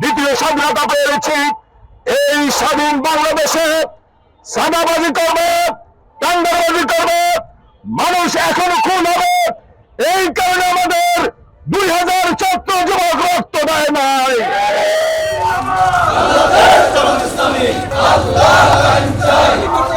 দ্বিতীয় স্বাধীনতা পেয়েছি। এই স্বাধীন বাংলাদেশে সাদাবাজি করবে টান্ডাবাজি করবে, মানুষ এখনও খুন হবে। এই কারণে আমাদের দুই হাজার চত্র যুবক রক্ত দেয় নাই। আসসালামু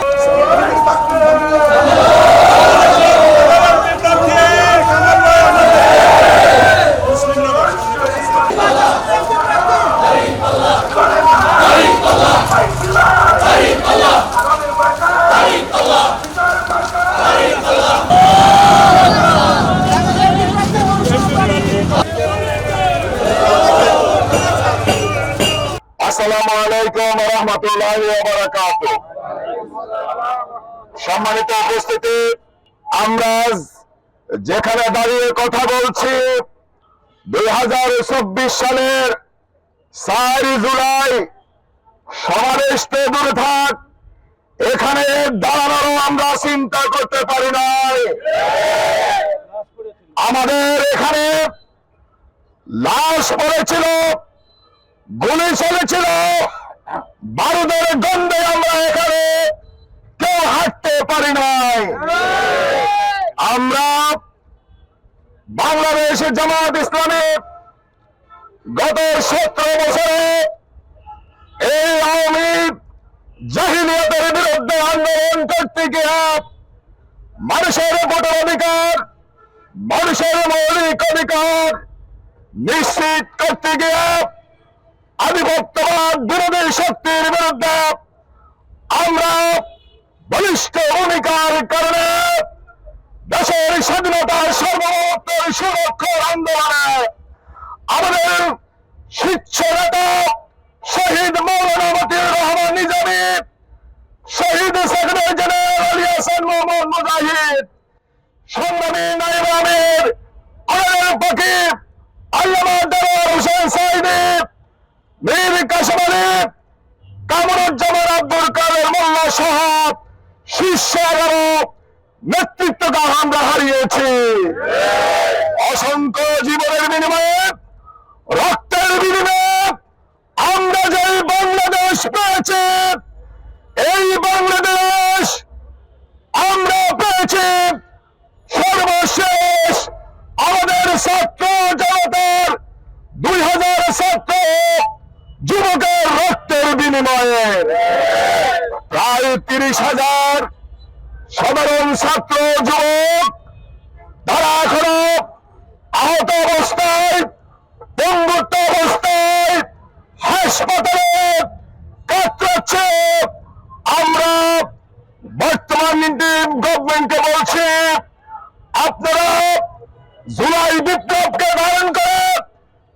সম্মানিত উপস্থিতি, আমরা যেখানে দাঁড়িয়ে কথা বলছি, দুই হাজার চব্বিশ সালের চারই জুলাই সমাবেশ তো দূরে থাক এখানে দাঁড়ানোরও আমরা চিন্তা করতে পারি নাই। আমাদের এখানে লাশ পড়েছিল, গুলি চলেছিল বারুদের গন্ধে আমরা এখানে কেউ হাঁটতে পারি নাই। আমরা বাংলাদেশ জামাত ইসলামী গত সতেরো বছরে এই আওয়ামী জাহিলিয়াতের বিরুদ্ধে আন্দোলন করতে গিয়ে মানুষের ভোটার অধিকার, মানুষের মৌলিক অধিকার নিশ্চিত করতে গিয়ে আধিপত্যবাদ বিরোধী শক্তির বিরুদ্ধে আমরা বলিষ্ঠ ভূমিকার কারণে দেশের স্বাধীনতার সর্বত্র সুরক্ষার আন্দোলনে আমাদের শীর্ষ নেতা শহীদ মৌলানা মতিউর রহমান নিজামী, শহীদ সেক্রেটারি জেনারেল হাসান মোহাম্মদ মুজাহিদ, সংগ্রামী নাইব আমির আল্লামা মীর কাসম আলী কামরুজ্জামান আব্দুল কাদের মোল্লা সহ শীর্ষ এগারো নেতৃত্বকে আমরা হারিয়েছি। অসংখ্য জীবনের বিনিময়ে রক্তের বিনিময়ে আমরা যে বাংলাদেশ পেয়েছি এই বাংলাদেশ আমরা পেয়েছি সর্বশেষ আমাদের ছাত্র জনতার দুই হাজার ছাত্র যুবকের রক্তের বিনিময়ে প্রায় তিরিশ হাজার সাধারণ ছাত্র যুবক তারা এখনও আহত অবস্থায় বন্ধুত্ব অবস্থায়, হাসপাতালে কাতরাচ্ছে আমরা বর্তমান গভর্নমেন্টকে বলছি, আপনারা জুলাই বিপ্লবকে ধারণ করে,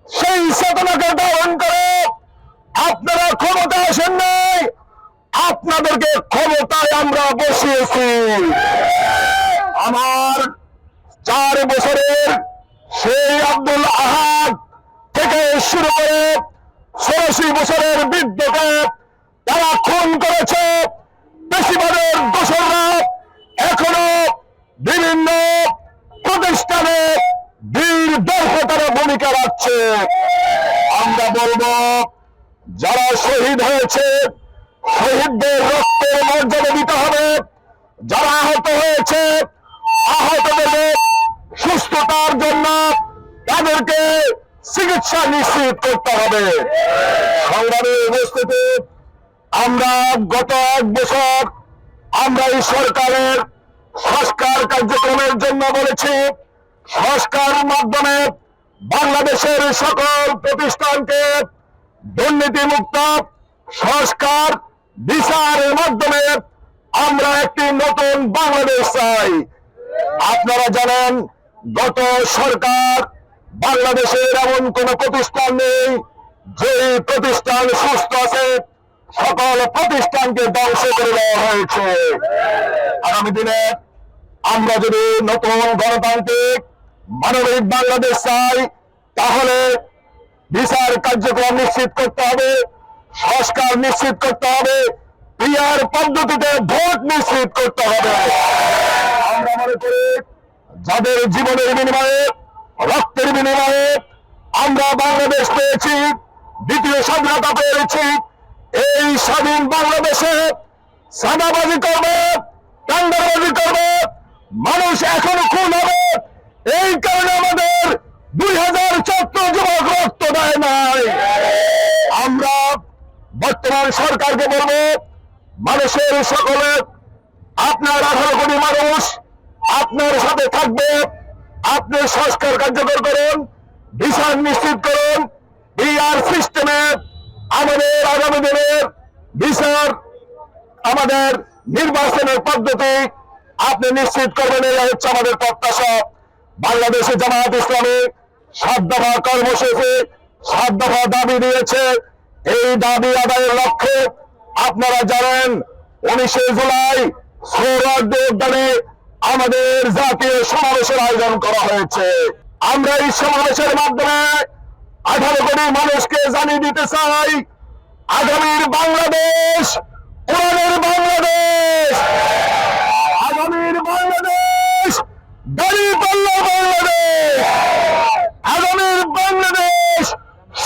সেই চেতনাকে ধারণ করে আপনারা ক্ষমতা আসেন নাই। আপনাদেরকে ক্ষমতায় আমরা বসিয়েছি। আমার চার বছরের সেই আব্দুল আহাদ থেকে শুরু করে ষোলশি বছরের বৃদ্ধকে তারা খুন করেছে বেশিরভাগের দোষররা এখনও বিভিন্ন প্রতিষ্ঠানে বীর দর্শতারা ভূমিকা রাখছে আমরা বলব যারা শহীদ হয়েছে, শহীদদের রক্তের মর্যাদা দিতে হবে। যারা আহত হয়েছে আহতদের সুস্থতার জন্য তাদেরকে চিকিৎসা নিশ্চিত করতে হবে। সংগ্রামী উপস্থিতি, আমরা গত এক বছর আমরা এই সরকারের সংস্কার কার্যক্রমের জন্য বলেছি, সংস্কার মাধ্যমে বাংলাদেশের সকল প্রতিষ্ঠানকে দুর্নীতি মুক্ত সংস্কার বিচারের মাধ্যমে আমরা একটি নতুন বাংলাদেশ চাই। আপনারা জানেন, গত সরকার বাংলাদেশের এমন কোন প্রতিষ্ঠান নেই যে প্রতিষ্ঠান সুস্থ আছে, সকল প্রতিষ্ঠানকে ধ্বংস করে দেওয়া হয়েছে। আগামী দিনে আমরা যদি নতুন গণতান্ত্রিক মানবিক বাংলাদেশ চাই, তাহলে বিচার কার্যক্রম নিশ্চিত করতে হবে, সংস্কার নিশ্চিত করতে হবে পিয়ার পদ্ধতিতে ভোট নিশ্চিত করতে হবে। আমরা মনে করি, যাদের জীবনের বিনিময়ে, রক্তের বিনিময়ে আমরা বাংলাদেশ পেয়েছি, দ্বিতীয় স্বাধীনতা পেয়েছি, এই স্বাধীন বাংলাদেশে সাদাবাজি করবে টান্ডাবাজি করবে, মানুষ এখনও খুন হবে, এই কারণে আমাদের দুই হাজার চোদ্দ যুবক রক্ত দেয় নাই আমরা বর্তমান সরকারকে বলব, মানুষের সকলে আপনার আঠারো কোটি মানুষ আপনার সাথে থাকবে। আপনি সংস্কার কার্যকর করুন, বিচার নিশ্চিত করুন বিআর সিস্টেমে আমাদের আগামী দিনের বিচার আমাদের নির্বাচনের পদ্ধতি আপনি নিশ্চিত করবেন এই হচ্ছে আমাদের প্রত্যাশা। বাংলাদেশে জামায়াত ইসলামী সাত দফা কর্মসূচি, সাত দফা দাবি দিয়েছে এই দাবি আদায়ের লক্ষ্যে আপনারা জানেন উনিশে জুলাই উদ্যানে আমাদের জাতীয় সমাবেশের আয়োজন করা হয়েছে। আমরা এই সমাবেশের মাধ্যমে আঠারো কোটি মানুষকে জানিয়ে দিতে চাই, আগামীর বাংলাদেশ কোরআনের বাংলাদেশ, আগামীর বাংলাদেশ পাল্লা বাংলাদেশ আগামীর বাংলাদেশ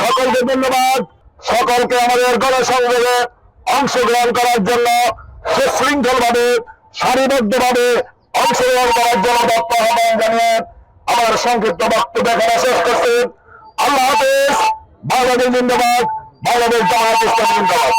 সকলকে ধন্যবাদ। সকলকে আমাদের গণসংযোগে অংশগ্রহণ করার জন্য সুশৃঙ্খল ভাবে সারিবদ্ধ ভাবে অংশগ্রহণ করার জন্য দত্ত আহ্বান জানিয়ে আমার সংক্ষিপ্ত বক্তব্য এখানে শেষ করছি। আল্লাহ হাফেজ। বাংলাদেশ জিন্দাবাদ। বাংলাদেশ জামাত ইসলাম জিন্দাবাদ।